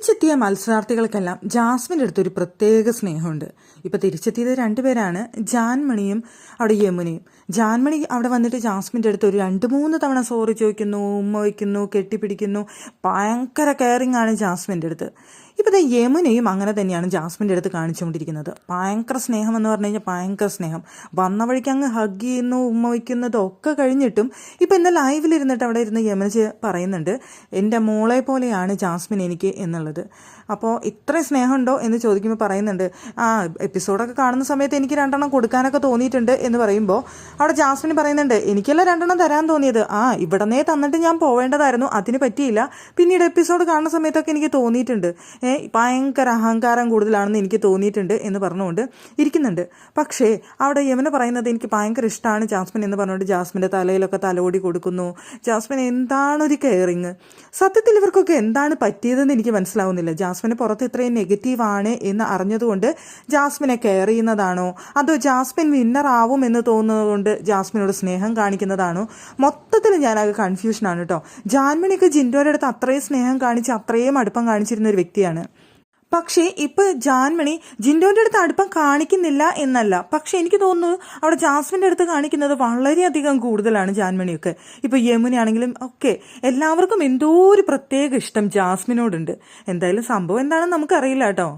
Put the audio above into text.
തിരിച്ചെത്തിയ മത്സരാർത്ഥികൾക്കെല്ലാം ജാസ്മിന്റെ അടുത്തൊരു പ്രത്യേക സ്നേഹമുണ്ട്. ഇപ്പൊ തിരിച്ചെത്തിയത് രണ്ടുപേരാണ് ജാൻമണിയും അവിടെ യമുനയും. ജാൻമണി അവിടെ വന്നിട്ട് ജാസ്മിന്റെ അടുത്ത് ഒരു രണ്ട് മൂന്ന് തവണ സോറി ചോദിക്കുന്നു ഉമ്മ വയ്ക്കുന്നു കെട്ടിപ്പിടിക്കുന്നു. ഭയങ്കര കെയറിങ് ആണ് ജാസ്മിന്റെ അടുത്ത്. ഇപ്പം ദേ യമുനയും അങ്ങനെ തന്നെയാണ് ജാസ്മിന്റെ അടുത്ത് കാണിച്ചുകൊണ്ടിരിക്കുന്നത്. ഭയങ്കര സ്നേഹം എന്ന് പറഞ്ഞു കഴിഞ്ഞാൽ ഭയങ്കര സ്നേഹം. വന്ന വഴിക്ക് അങ്ങ് ഹഗ് ചെയ്യുന്നു ഉമ്മ വയ്ക്കുന്നതും ഒക്കെ കഴിഞ്ഞിട്ടും ഇപ്പം ഇന്ന് ലൈവിലിരുന്നിട്ട് അവിടെ ഇരുന്ന് യമുന പറയുന്നുണ്ട് എന്റെ മോളെ പോലെയാണ് ജാസ്മിൻ എനിക്ക് എന്നുള്ളത്. അപ്പോൾ ഇത്രയും സ്നേഹമുണ്ടോ എന്ന് ചോദിക്കുമ്പോൾ പറയുന്നുണ്ട് ആ എപ്പിസോഡൊക്കെ കാണുന്ന സമയത്ത് എനിക്ക് രണ്ടെണ്ണം കൊടുക്കാനൊക്കെ തോന്നിയിട്ടുണ്ട് എന്ന് പറയുമ്പോൾ അവിടെ ജാസ്മിൻ പറയുന്നുണ്ട് എനിക്കല്ല രണ്ടെണ്ണം തരാൻ തോന്നിയത്? ആ ഇവിടന്നേ തന്നിട്ട് ഞാൻ പോവേണ്ടതായിരുന്നു. അതിന് പറ്റിയില്ല. പിന്നീട് എപ്പിസോഡ് കാണുന്ന സമയത്തൊക്കെ എനിക്ക് തോന്നിയിട്ടുണ്ട്. ഭയങ്കര അഹങ്കാരം കൂടുതലാണെന്ന് എനിക്ക് തോന്നിയിട്ടുണ്ട് എന്ന് പറഞ്ഞുകൊണ്ട് ഇരിക്കുന്നുണ്ട്. പക്ഷേ അവിടെ യമന പറയുന്നത് എനിക്ക് ഭയങ്കര ഇഷ്ടമാണ് ജാസ്മിൻ എന്ന് പറഞ്ഞുകൊണ്ട് ജാസ്മിന്റെ തലയിലൊക്കെ തലോടി കൊടുക്കുന്നു. ജാസ്മിൻ എന്താണ് ഒരു കെയറിങ് സത്യത്തിൽ ഇവർക്കൊക്കെ എന്താണ് പറ്റിയതെന്ന് എനിക്ക് മനസ്സിലാവുന്നില്ല. ജാസ്മിന് പുറത്ത് ഇത്രയും നെഗറ്റീവ് ആണ് എന്ന് അറിഞ്ഞതുകൊണ്ട് ജാസ്മിനെ കെയർ ചെയ്യുന്നതാണോ? അതോ ജാസ്മിൻ വിന്നർ ആവും എന്ന് തോന്നുന്നതുകൊണ്ട് ജാസ്മിനോട് സ്നേഹം കാണിക്കുന്നതാണോ. മൊത്തത്തിൽ ഞാൻ ആകെ കൺഫ്യൂഷനാണ് കേട്ടോ ജാൻമണിയൊക്കെ ജിൻഡോയുടെ അടുത്ത് അത്രയും സ്നേഹം കാണിച്ച് അത്രയും അടുപ്പം കാണിച്ചിരുന്ന ഒരു വ്യക്തിയാണ്. പക്ഷേ ഇപ്പൊ ജാൻമണി ജിൻഡോന്റെ അടുത്ത് അടുപ്പം കാണിക്കുന്നില്ല എന്നല്ല. പക്ഷെ എനിക്ക് തോന്നുന്നു അവിടെ ജാസ്മിന്റെ അടുത്ത് കാണിക്കുന്നത് വളരെയധികം കൂടുതലാണ് ജാൻമണിയൊക്കെ. ഇപ്പൊ യമുനയാണെങ്കിലും ഒക്കെ എല്ലാവർക്കും എന്തോ ഒരു പ്രത്യേക ഇഷ്ടം ജാസ്മിനോടുണ്ട്. എന്തായാലും സംഭവം എന്താണെന്ന് നമുക്കറിയില്ല കേട്ടോ